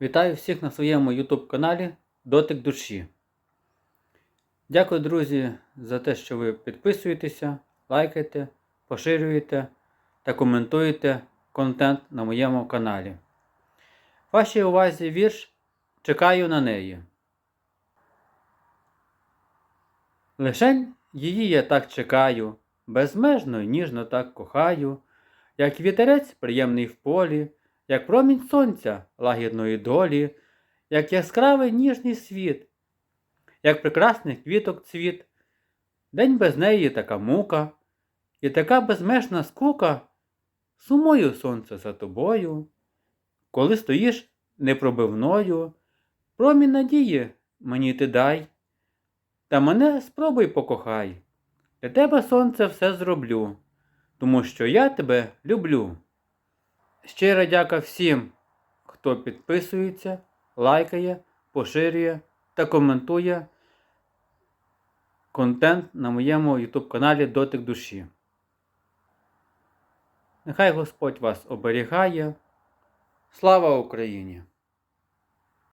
Вітаю всіх на своєму YouTube каналі Дотик душі. Дякую, друзі, за те, що ви підписуєтеся, лайкаєте, поширюєте та коментуєте контент на моєму каналі. Вашій увазі вірш Чекаю на неї. Лишень її я так чекаю, безмежно й ніжно так кохаю, як вітерець приємний в полі, як промінь сонця лагідної долі, як яскравий ніжний світ, як прекрасний квіток цвіт. День без неї така мука, і така безмежна скука, сумою сонце за тобою, коли стоїш непробивною, промінь надії мені ти дай, та мене спробуй покохай. Для тебе сонце все зроблю, тому що я тебе люблю. Щира дяка всім, хто підписується, лайкає, поширює та коментує контент на моєму YouTube каналі Дотик душі. Нехай Господь вас оберігає. Слава Україні!